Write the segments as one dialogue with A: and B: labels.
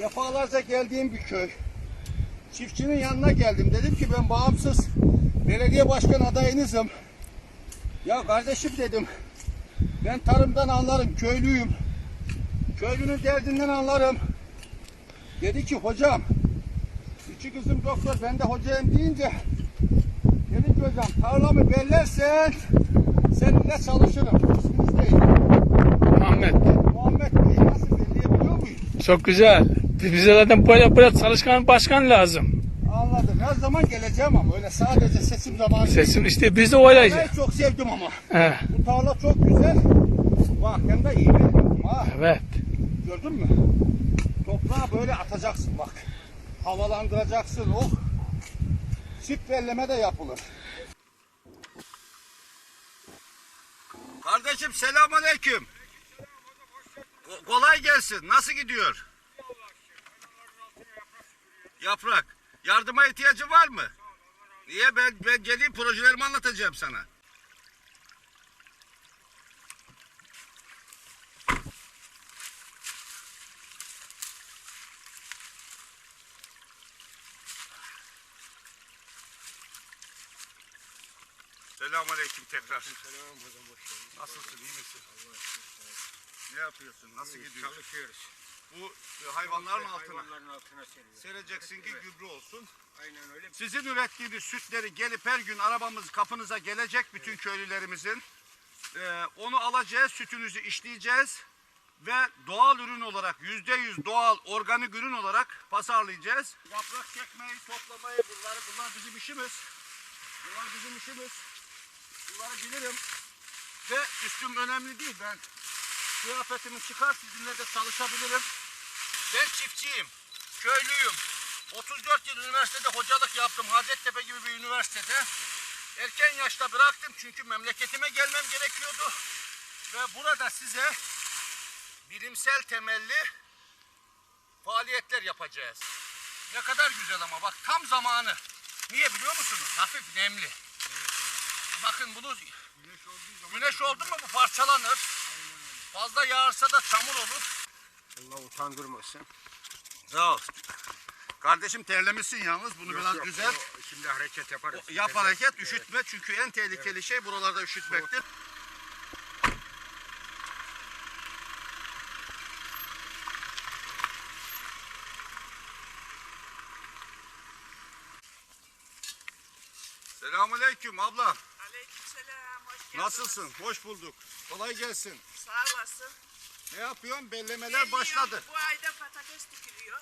A: Defalarca geldiğim bir köy. Çiftçinin yanına geldim. Dedim ki ben bağımsız belediye başkan adayınızım. Ya kardeşim dedim. Ben tarımdan anlarım, köylüyüm. Köylünün derdinden anlarım. Dedi ki hocam, küçük kızım doktor, ben de hocayım deyince dedi ki hocam tarlamı bellersen seninle çalışırım. İsminiz neydi?
B: Ahmet.
A: Muhammed Bey nasıl belleyebiliyor muyum?
B: Çok güzel. Bize zaten böyle böyle çalışkan başkan lazım.
A: Anladım. Her zaman geleceğim ama öyle sadece sesim zamanı.
B: Sesim işte biz de öyleyce.
A: Ben çok sevdim ama.
B: He,
A: Bu tarla çok güzel. Bak hem de iyi belledim. Ha,
B: evet.
A: gördün mü? Toprağı böyle atacaksın bak. Havalandıracaksın. Oh. Çift belleme de yapılır. Kardeşim selamünaleyküm. Ko- kolay gelsin. Nasıl gidiyor? Yaprak. Yardıma ihtiyacın var mı? Niye ben ben geleyim projelerimi anlatacağım sana. Selamünaleyküm tekrar.
C: Selam hocam.
A: Nasılsın? iyi misin? Ne yapıyorsun? Nasıl gidiyor?
C: Çalışıyoruz.
A: Bu e, hayvanların altına
C: Hayvanların altına
A: sereceksin ki
C: Evet.
A: gübre olsun.
C: Aynen öyle.
A: Sizin ürettiğiniz sütleri gelip her gün arabamız kapınıza gelecek bütün köylülerimizin. Ee, onu alacağız, sütünüzü işleyeceğiz ve doğal ürün olarak yüzde yüz doğal organik ürün olarak pazarlayacağız. Yaprak çekmeyi, toplamayı bunları bunlar bizim işimiz. Bunlar bizim işimiz. Bunları bilirim. Ve üstüm önemli değil ben. Kıyafetimi çıkar sizinle de çalışabilirim. Ben çiftçiyim, köylüyüm. 34 yıl üniversitede hocalık yaptım. Hacettepe gibi bir üniversitede. Erken yaşta bıraktım çünkü memleketime gelmem gerekiyordu. Ve burada size bilimsel temelli faaliyetler yapacağız. Ne kadar güzel ama bak tam zamanı. Niye biliyor musunuz? Hafif nemli. Bakın bunu
C: Güneş
A: güneş oldu mu bu parçalanır. Fazla yağarsa da çamur olur.
C: Allah utandırmasın.
A: Sağ ol. Kardeşim terlemişsin yalnız. Bunu
C: Yok,
A: biraz
C: yok,
A: güzel.
C: o Şimdi hareket yaparız.
A: O- Yap
C: Evet,
A: hareket,
C: evet.
A: üşütme. Çünkü en tehlikeli şey buralarda üşütmektir. Selamünaleyküm abla.
D: Aleykümselam, hoş geldiniz.
A: Nasılsın? Hoş bulduk. Kolay gelsin.
D: Sağ olasın.
A: Ne yapıyorsun? Bellemeler
D: Geliyor,
A: başladı.
D: Bu ayda patates dikiliyor.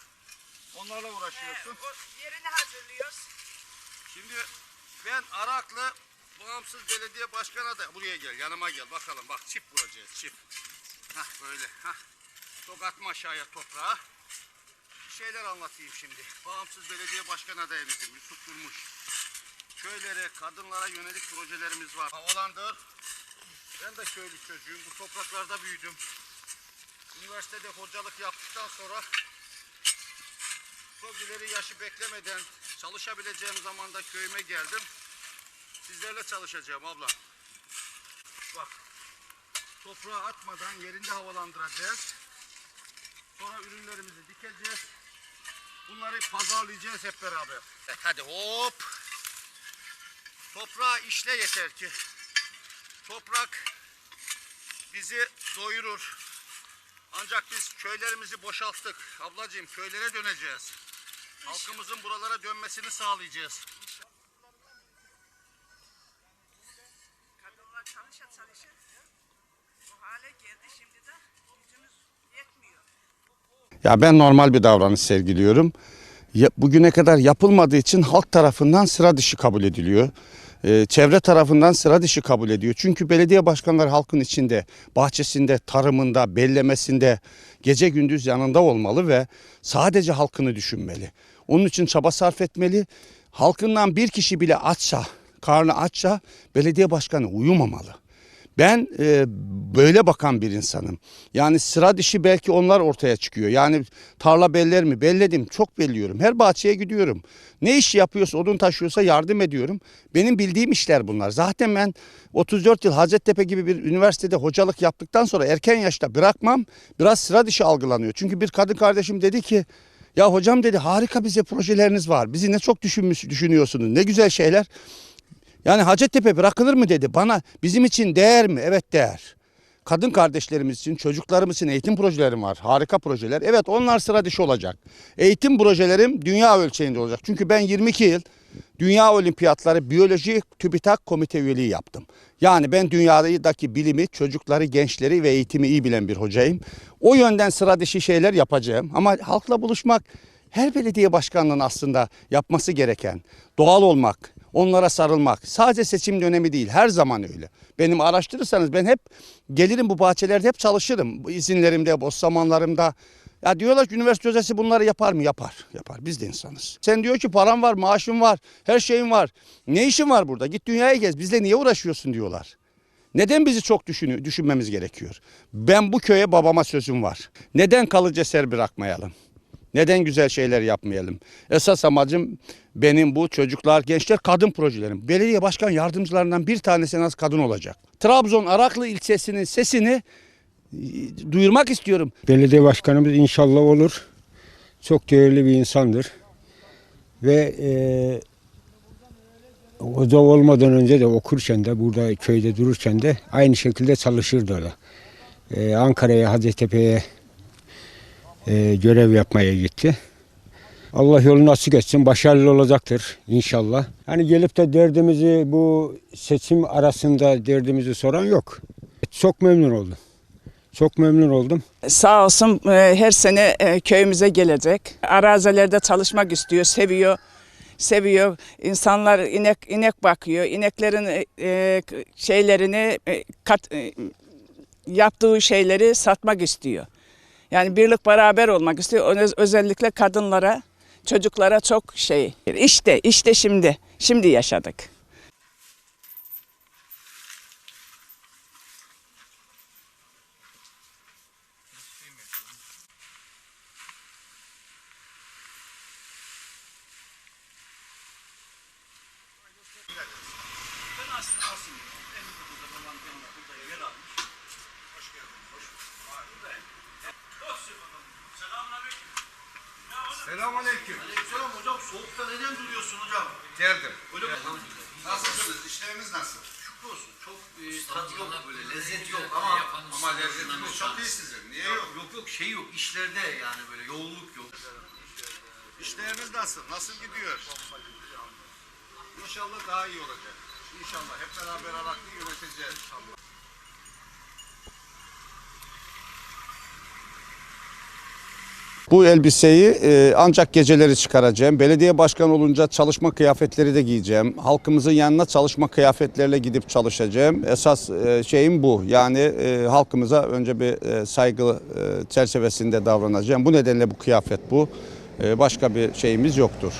A: Onlarla
D: Ee,
A: uğraşıyorsun.
D: o yerini hazırlıyoruz.
A: Şimdi ben Araklı bağımsız belediye başkanı da buraya gel yanıma gel bakalım bak çift vuracağız çift. Hah böyle hah. Tokatma aşağıya toprağa. Bir şeyler anlatayım şimdi. Bağımsız belediye başkan adayımızım Yusuf Durmuş. Köylere, kadınlara yönelik projelerimiz var. Havalandır. Ben de köylü çocuğuyum. Bu topraklarda büyüdüm. Üniversitede hocalık yaptıktan sonra çok ileri yaşı beklemeden çalışabileceğim zamanda köyüme geldim. Sizlerle çalışacağım abla. Bak. Toprağa atmadan yerinde havalandıracağız. Sonra ürünlerimizi dikeceğiz. Bunları pazarlayacağız hep beraber. Evet, hadi hop. Toprağı işle yeter ki. Toprak bizi doyurur. Ancak biz köylerimizi boşalttık. Ablacığım köylere döneceğiz. Halkımızın buralara dönmesini sağlayacağız.
D: Kadınlar çalışa çalışa bu hale geldi şimdi de gücümüz yetmiyor.
E: Ya ben normal bir davranış sergiliyorum. Ya- Bugüne kadar yapılmadığı için halk tarafından sıra dışı kabul ediliyor. Ee, çevre tarafından sıra dışı kabul ediyor. Çünkü belediye başkanları halkın içinde, bahçesinde, tarımında, bellemesinde gece gündüz yanında olmalı ve sadece halkını düşünmeli. Onun için çaba sarf etmeli. Halkından bir kişi bile açsa, karnı açsa belediye başkanı uyumamalı.
A: Ben e, böyle bakan bir insanım. Yani sıra dışı belki onlar ortaya çıkıyor. Yani tarla beller mi? Belledim. Çok belliyorum. Her bahçeye gidiyorum. Ne iş yapıyorsa, odun taşıyorsa yardım ediyorum. Benim bildiğim işler bunlar. Zaten ben 34 yıl Hacettepe gibi bir üniversitede hocalık yaptıktan sonra erken yaşta bırakmam. Biraz sıra dışı algılanıyor. Çünkü bir kadın kardeşim dedi ki ya hocam dedi harika bize projeleriniz var. Bizi ne çok düşünmüş, düşünüyorsunuz. Ne güzel şeyler. Yani Hacettepe bırakılır mı dedi. Bana bizim için değer mi? Evet değer. Kadın kardeşlerimiz için, çocuklarımız için eğitim projelerim var. Harika projeler. Evet onlar sıra dışı olacak. Eğitim projelerim dünya ölçeğinde olacak. Çünkü ben 22 yıl Dünya Olimpiyatları Biyoloji TÜBİTAK Komite üyeliği yaptım. Yani ben dünyadaki bilimi, çocukları, gençleri ve eğitimi iyi bilen bir hocayım. O yönden sıra dışı şeyler yapacağım. Ama halkla buluşmak her belediye başkanının aslında yapması gereken doğal olmak, onlara sarılmak. Sadece seçim dönemi değil her zaman öyle. Benim araştırırsanız ben hep gelirim bu bahçelerde hep çalışırım. İzinlerimde, boş zamanlarımda. Ya diyorlar ki üniversite hocası bunları yapar mı? Yapar. Yapar. Biz de insanız. Sen diyor ki param var, maaşın var, her şeyin var. Ne işin var burada? Git dünyayı gez. Bizle niye uğraşıyorsun diyorlar. Neden bizi çok düşünü, düşünmemiz gerekiyor? Ben bu köye babama sözüm var. Neden kalıcı eser bırakmayalım? Neden güzel şeyler yapmayalım? Esas amacım benim bu çocuklar, gençler, kadın projelerim. Belediye başkan yardımcılarından bir tanesi en az kadın olacak. Trabzon Araklı ilçesinin sesini e, duyurmak istiyorum.
C: Belediye başkanımız inşallah olur. Çok değerli bir insandır. Ve e, o da olmadan önce de okurken de burada köyde dururken de aynı şekilde çalışırdı orada. E, Ankara'ya, Hacettepe'ye e, görev yapmaya gitti. Allah yolunu açık etsin. Başarılı olacaktır inşallah. Hani gelip de derdimizi bu seçim arasında derdimizi soran yok. Çok memnun oldum. Çok memnun oldum.
D: Sağ olsun e, her sene e, köyümüze gelecek. Arazilerde çalışmak istiyor, seviyor. Seviyor. İnsanlar inek inek bakıyor. İneklerin e, şeylerini kat yaptığı şeyleri satmak istiyor. Yani birlik beraber olmak istiyor. Öz- Özellikle kadınlara, çocuklara çok şey. İşte, işte şimdi. Şimdi yaşadık.
F: Selamünaleyküm. Aleykümselam hocam. Soğukta neden duruyorsun hocam? Geldim. Öyle mi? Nasılsınız? İşleriniz nasıl? Şükür olsun. Çok e, tat yok. Böyle lezzet yok ama ama lezzetiniz çok iyi sizin. Niye yok?
G: Yok yok şey yok işlerde yani böyle yoğunluk yok.
F: İşleriniz nasıl? Nasıl gidiyor? İnşallah daha iyi olacak. İnşallah hep beraber Araklı'yı yöneteceğiz.
A: Bu elbiseyi e, ancak geceleri çıkaracağım. Belediye başkanı olunca çalışma kıyafetleri de giyeceğim. Halkımızın yanına çalışma kıyafetlerle gidip çalışacağım. Esas e, şeyim bu. Yani e, halkımıza önce bir e, saygı e, çerçevesinde davranacağım. Bu nedenle bu kıyafet bu. E, başka bir şeyimiz yoktur.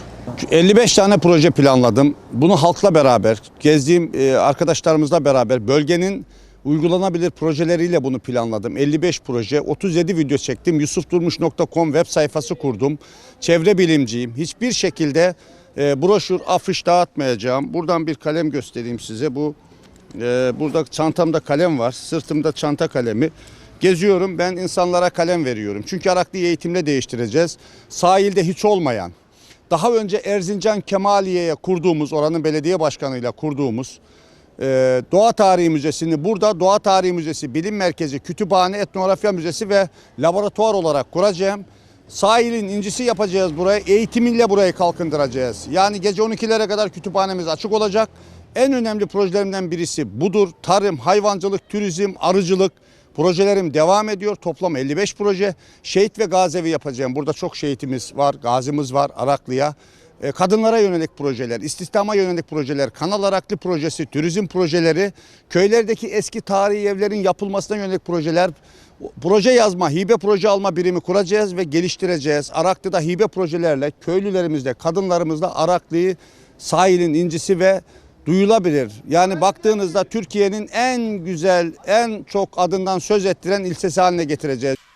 A: 55 tane proje planladım. Bunu halkla beraber, gezdiğim e, arkadaşlarımızla beraber bölgenin uygulanabilir projeleriyle bunu planladım. 55 proje, 37 video çektim. yusufdurmuş.com web sayfası kurdum. Çevre bilimciyim. Hiçbir şekilde e, broşür, afiş dağıtmayacağım. Buradan bir kalem göstereyim size. Bu e, burada çantamda kalem var. Sırtımda çanta kalemi. Geziyorum ben insanlara kalem veriyorum. Çünkü Araklı'yı eğitimle değiştireceğiz. Sahilde hiç olmayan, daha önce Erzincan Kemaliye'ye kurduğumuz, oranın belediye başkanıyla kurduğumuz ee, Doğa Tarihi Müzesi'ni burada Doğa Tarihi Müzesi, Bilim Merkezi, Kütüphane, Etnografya Müzesi ve laboratuvar olarak kuracağım. Sahilin incisi yapacağız burayı. Eğitimiyle burayı kalkındıracağız. Yani gece 12'lere kadar kütüphanemiz açık olacak. En önemli projelerimden birisi budur. Tarım, hayvancılık, turizm, arıcılık projelerim devam ediyor. Toplam 55 proje. Şehit ve gazevi yapacağım. Burada çok şehitimiz var, gazimiz var Araklı'ya. E, kadınlara yönelik projeler, istihdama yönelik projeler, Kanal Araklı projesi, turizm projeleri, köylerdeki eski tarihi evlerin yapılmasına yönelik projeler, proje yazma, hibe proje alma birimi kuracağız ve geliştireceğiz. Araklı'da hibe projelerle köylülerimizle, kadınlarımızla Araklı'yı sahilin incisi ve duyulabilir. Yani baktığınızda Türkiye'nin en güzel, en çok adından söz ettiren ilçesi haline getireceğiz.